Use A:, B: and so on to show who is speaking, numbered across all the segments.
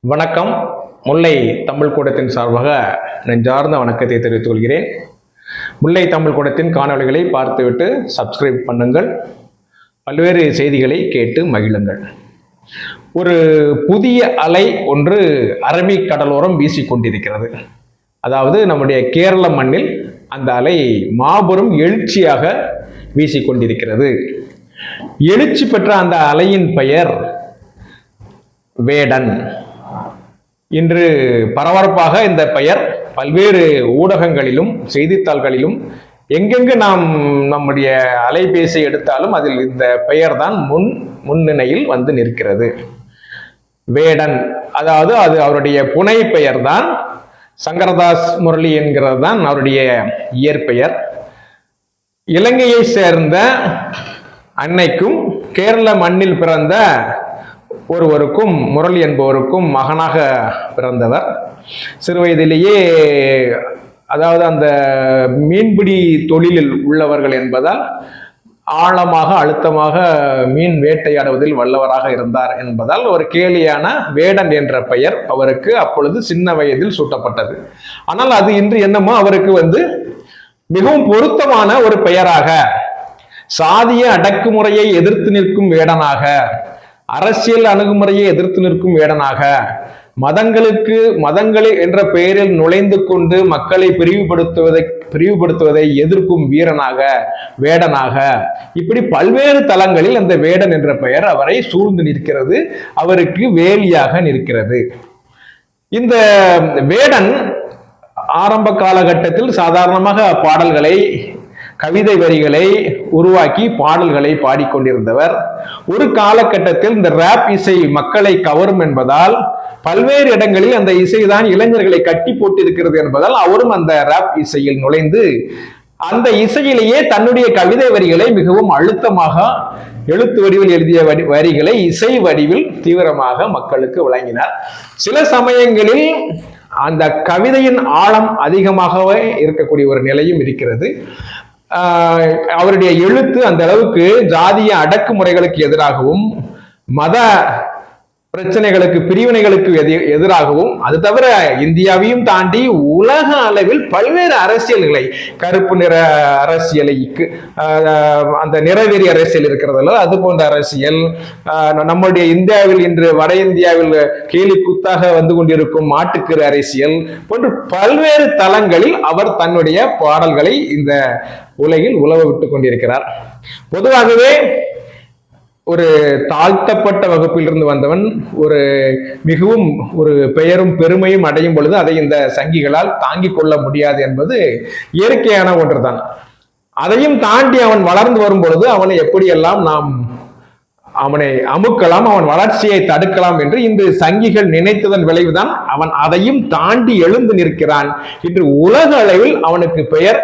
A: வணக்கம். முல்லை தமிழ் கூடத்தின் சார்பாக நெஞ்சார்ந்த வணக்கத்தை தெரிவித்துக் கொள்கிறேன். முல்லை தமிழ் கூடத்தின் காணொளிகளை பார்த்துவிட்டு சப்ஸ்கிரைப் பண்ணுங்கள். பல்வேறு செய்திகளை கேட்டு மகிழுங்கள். ஒரு புதிய அலை ஒன்று அரபிக் கடலோரம் வீசிக்கொண்டிருக்கிறது. அதாவது நம்முடைய கேரள மண்ணில் அந்த அலை மாபெரும் எழுச்சியாக வீசிக்கொண்டிருக்கிறது. எழுச்சி பெற்ற அந்த அலையின் பெயர் வேடன். இன்று பரபரப்பாக இந்த பெயர் பல்வேறு ஊடகங்களிலும் செய்தித்தாள்களிலும் எங்கெங்கு நாம் நம்முடைய அலைபேசி எடுத்தாலும் அதில் இந்த பெயர் தான் முன் முன்னிலையில் வந்து நிற்கிறது. வேடன் அதாவது அது அவருடைய புனை பெயர் தான் சங்கரதாஸ் முரளி என்கிறது தான் அவருடைய இயற்பெயர். இலங்கையை சேர்ந்த அன்னைக்கும் கேரள மண்ணில் பிறந்த ஒருவருக்கும் முரளி என்பவருக்கும் மகனாக பிறந்தவர். சிறு வயதிலேயே அதாவது அந்த மீன்பிடி தொழிலில் உள்ளவர்கள் என்பதால் ஆழமாக அழுத்தமாக மீன் வேட்டையாடுவதில் வல்லவராக இருந்தார் என்பதால் ஒரு கேலியான வேடன் என்ற பெயர் அவருக்கு அப்பொழுது சின்ன வயதில் சூட்டப்பட்டது. ஆனால் அது இன்று என்னமோ அவருக்கு வந்து மிகவும் பொருத்தமான ஒரு பெயராக சாதிய அடக்குமுறையை எதிர்த்து நிற்கும் வேடனாக அரசியல் அணுகுமுறையை எதிர்த்து நிற்கும் வேடனாக. மதங்களுக்கு மதங்களே என்ற பெயரில் நுழைந்து கொண்டு மக்களை பிரிவுபடுத்துவதை பிரிவுபடுத்துவதை எதிர்க்கும் வீரனாக வேடனாக. இப்படி பல்வேறு தளங்களில் அந்த வேடன் என்ற பெயர் அவரை சூழ்ந்து நிற்கிறது அவருக்கு வேலியாக நிற்கிறது. இந்த வேடன் ஆரம்ப காலகட்டத்தில் சாதாரணமாக பாடல்களை கவிதை வரிகளை உருவாக்கி பாடல்களை பாடிக்கொண்டிருந்தவர். ஒரு காலகட்டத்தில் இந்த ரேப் இசை மக்களை கவரும் என்பதால் பல்வேறு இடங்களில் அந்த இசைதான் இளைஞர்களை கட்டி போட்டிருக்கிறது என்பதால் அவரும் அந்த ரேப் இசையில் நுழைந்து அந்த இசையிலேயே தன்னுடைய கவிதை வரிகளை மிகவும் அழுத்தமாக எழுத்து வடிவில் எழுதிய வடி வரிகளை இசை வடிவில் தீவிரமாக மக்களுக்கு வழங்கினார். சில சமயங்களில் அந்த கவிதையின் ஆழம் அதிகமாகவே இருக்கக்கூடிய ஒரு நிலையும் இருக்கிறது. அவருடைய எழுத்து அந்த அளவுக்கு ஜாதிய அடக்குமுறைகளுக்கு எதிராகவும் மத பிரச்சனைகளுக்கு பிரிவினைகளுக்கு எதி- எதிராகவும் அது தவிர இந்தியாவையும் தாண்டி உலக அளவில் பல்வேறு அரசியல்களை கருப்பு நிற அரசியலைக்கு அந்த நிறவெறி அரசியல் இருக்கிறதல்ல அது போன்ற அரசியல் நம்முடைய இந்தியாவில் இன்று வட இந்தியாவில் கேலி குத்தாக வந்து கொண்டிருக்கும் மாட்டுக்கிற அரசியல் போன்று பல்வேறு தளங்களில் அவர் தன்னுடைய பாடல்களை இந்த உலகில் உழவு விட்டு கொண்டிருக்கிறார். பொதுவாகவே ஒரு தாழ்த்தப்பட்ட வகுப்பிலிருந்து வந்தவன் ஒரு மிகவும் ஒரு பெயரும் பெருமையும் அடையும் பொழுது அதை இந்த சங்கிகளால் தாங்கிக் கொள்ள முடியாது என்பது இயற்கையான ஒன்றுதான். அதையும் தாண்டி அவன் வளர்ந்து வரும் பொழுது அவனை எப்படியெல்லாம் நாம் அவனை அமுக்கலாம் அவன் வளர்ச்சியை தடுக்கலாம் என்று இன்று சங்கிகள் நினைத்ததன் விளைவுதான் அவன் அதையும் தாண்டி எழுந்து நிற்கிறான். இன்று உலக அளவில் அவனுக்கு பெயர்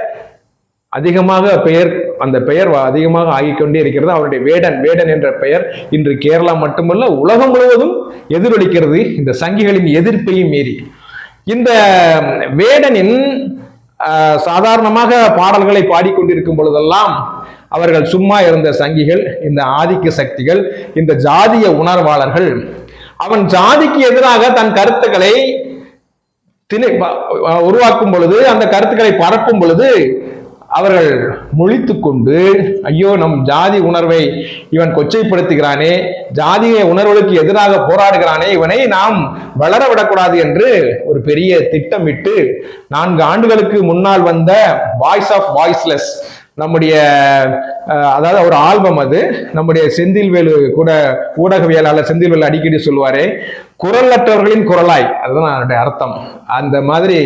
A: அதிகமாக பெயர் அந்த பெயர் அதிகமாக ஆகிக்கொண்டே இருக்கிறது. அவருடைய வேடன் வேடன் என்ற பெயர் இன்று கேரளா மட்டுமல்ல உலகம் முழுவதும் எதிரொலிக்கிறது. இந்த சங்கிகளின் எதிர்ப்பையும் மீறி. இந்த வேடனின் ஆஹ், சாதாரணமாக பாடல்களை பாடிக்கொண்டிருக்கும் பொழுதெல்லாம் அவர்கள் சும்மா இருந்த சங்கிகள் இந்த ஆதிக்க சக்திகள் இந்த ஜாதிய உணர்வாளர்கள் அவன் ஜாதிக்கு எதிராக தன் கருத்துக்களை திணை உருவாக்கும் பொழுது அந்த கருத்துக்களை பரப்பும் பொழுது அவர்கள் முழித்து கொண்டு ஐயோ நம் ஜாதி உணர்வை இவன் கொச்சைப்படுத்துகிறானே ஜாதிய உணர்வுகளுக்கு எதிராக போராடுகிறானே இவனை நாம் வளர விடக்கூடாது என்று ஒரு பெரிய திட்டமிட்டு நான்கு ஆண்டுகளுக்கு முன்னால் வந்த வாய்ஸ் ஆஃப் வாய்ஸ்லெஸ் நம்முடைய அதாவது ஒரு ஆல்பம் அது நம்முடைய செந்தில்வேலு கூட ஊடகவியலாளர் செந்தில்வேலு அடிக்கடி சொல்லுவாரே குரலற்றவர்களின் குரலாய். அதுதான் அதனுடைய அர்த்தம். அந்த மாதிரி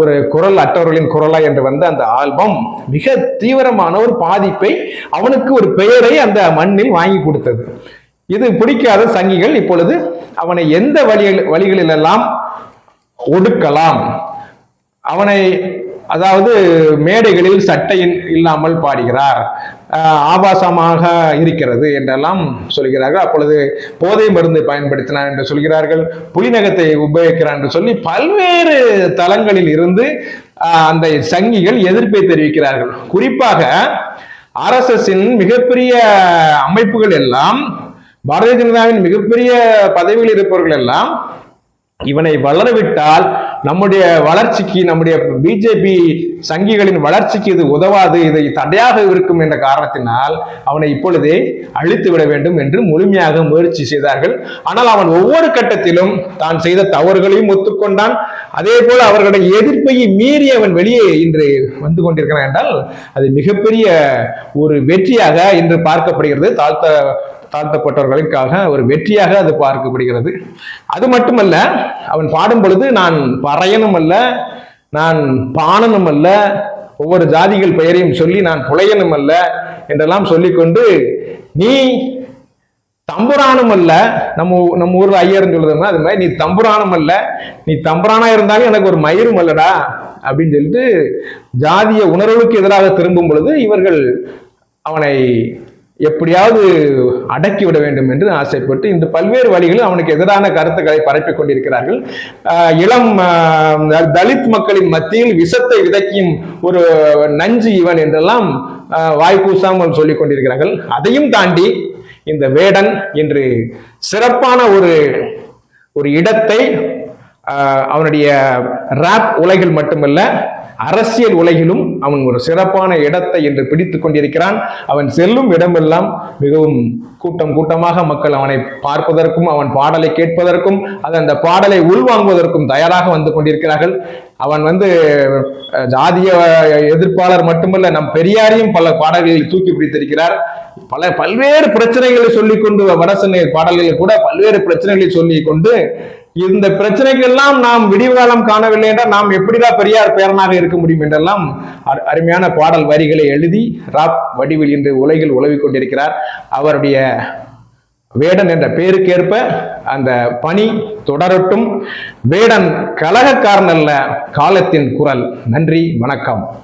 A: ஒரு குரல் அற்றவர்களின் குரலா என்று வந்த அந்த ஆல்பம் மிக தீவிரமான ஒரு பாதிப்பை அவனுக்கு ஒரு பெயரை அந்த மண்ணில் வாங்கி கொடுத்தது. இது பிடிக்காத சங்கிகள் இப்பொழுது அவனை எந்த வழிகள் வழிகளிலெல்லாம் ஒடுக்கலாம்? அவனை அதாவது மேடைகளில் சட்டை இல்லாமல் பாடுகிறார். ஆபாசமாக இருக்கிறது என்றெல்லாம் சொல்கிறார்கள். அப்பொழுது போதை மருந்து பயன்படுத்தினார் என்று சொல்கிறார்கள். புலிநகத்தை உபயோகிக்கிறார் என்று சொல்லி பல்வேறு தளங்களில் இருந்து அந்த சங்கிகள் எதிர்ப்பை தெரிவிக்கிறார்கள். குறிப்பாக ஆர்எஸ்எஸ்ஸின் மிகப்பெரிய அமைப்புகள் எல்லாம் பாரதிய ஜனதாவின் மிகப்பெரிய பதவியில் இருப்பவர்கள் எல்லாம் இவனை வளரவிட்டால் நம்முடைய வளர்ச்சிக்கு நம்முடைய பிஜேபி சங்கிகளின் வளர்ச்சிக்கு இது உதவாது இதை தடையாக இருக்கும் என்ற காரணத்தினால் அவனை இப்பொழுதே அழித்து விட வேண்டும் என்று முழுமையாக முயற்சி செய்தார்கள். ஆனால் அவன் ஒவ்வொரு கட்டத்திலும் தான் செய்த தவறுகளையும் ஒத்துக்கொண்டான். அதே போல அவர்களுடைய எதிர்ப்பையை மீறி அவன் வெளியே இன்று வந்து கொண்டிருக்கிறான் என்றால் அது மிகப்பெரிய ஒரு வெற்றியாக இன்று பார்க்கப்படுகிறது. தாழ்த்த தாழ்த்தப்பட்டவர்களுக்காக ஒரு வெற்றியாக அது பார்க்கப்படுகிறது. அது மட்டுமல்ல அவன் பாடும் பொழுது நான் பறையனும் அல்ல நான் பாணனும் அல்ல ஒவ்வொரு ஜாதிகள் பெயரையும் சொல்லி நான் புலையனும் அல்ல என்றெல்லாம் சொல்லிக்கொண்டு நீ தம்புரானும் அல்ல நம்ம நம்ம ஊர்ல ஐயர்னு சொல்லுதுன்னா அது மாதிரி நீ தம்புரானும் அல்ல நீ தம்புரானா இருந்தாலும் எனக்கு ஒரு மயிரும் அல்லடா அப்படின்னு சொல்லிட்டு ஜாதிய உணர்வுக்கு எதிராக திரும்பும் பொழுது இவர்கள் அவனை எப்படியாவது அடக்கி விட வேண்டும் என்று ஆசைப்பட்டு இன்று பல்வேறு வழிகளில் அவனுக்கு எதிரான கருத்துக்களை பரப்பிக் கொண்டிருக்கிறார்கள். இளம் தலித் மக்களின் மத்தியில் விஷத்தை விதைக்கும் ஒரு நஞ்சு இவன் என்றெல்லாம் வாய்ப்பூசாமல் சொல்லிக் கொண்டிருக்கிறார்கள். அதையும் தாண்டி இந்த வேடன் என்று சிறப்பான ஒரு ஒரு இடத்தை அவனுடைய ராப் உலகில் மட்டுமல்ல அரசியல் உலகிலும் அவன் ஒரு சிறப்பான இடத்தை என்று பிடித்து கொண்டிருக்கிறான். அவன் செல்லும் இடமெல்லாம் மிகவும் கூட்டம் கூட்டமாக மக்கள் அவனை பார்ப்பதற்கும் அவன் பாடலை கேட்பதற்கும் அது அந்த பாடலை உள்வாங்குவதற்கும் தயாராக வந்து கொண்டிருக்கிறார்கள். அவன் வந்து ஜாதிய எதிர்ப்பாளர் மட்டுமல்ல நம் பெரியாரையும் பல பாடல்களில் தூக்கி பிடித்திருக்கிறார். பல பல்வேறு பிரச்சனைகளை சொல்லிக் கொண்டு வடசென்னை பாடல்களில் கூட பல்வேறு பிரச்சனைகளை சொல்லிக் கொண்டு இந்த பிரச்சனைக்கெல்லாம் நாம் விடிவு காலம் காணவில்லை என்றால் நாம் எப்படிதான் பெரியார் பேரனாக இருக்க முடியும் என்றெல்லாம் அரு- அருமையான பாடல் வரிகளை எழுதி ராப் வடிவில் இன்று உலகில் உழவி கொண்டிருக்கிறார். அவருடைய வேடன் என்ற பெயருக்கேற்ப அந்த பணி தொடரட்டும். வேடன் கலகக்காரன் அல்ல காலத்தின் குரல். நன்றி வணக்கம்.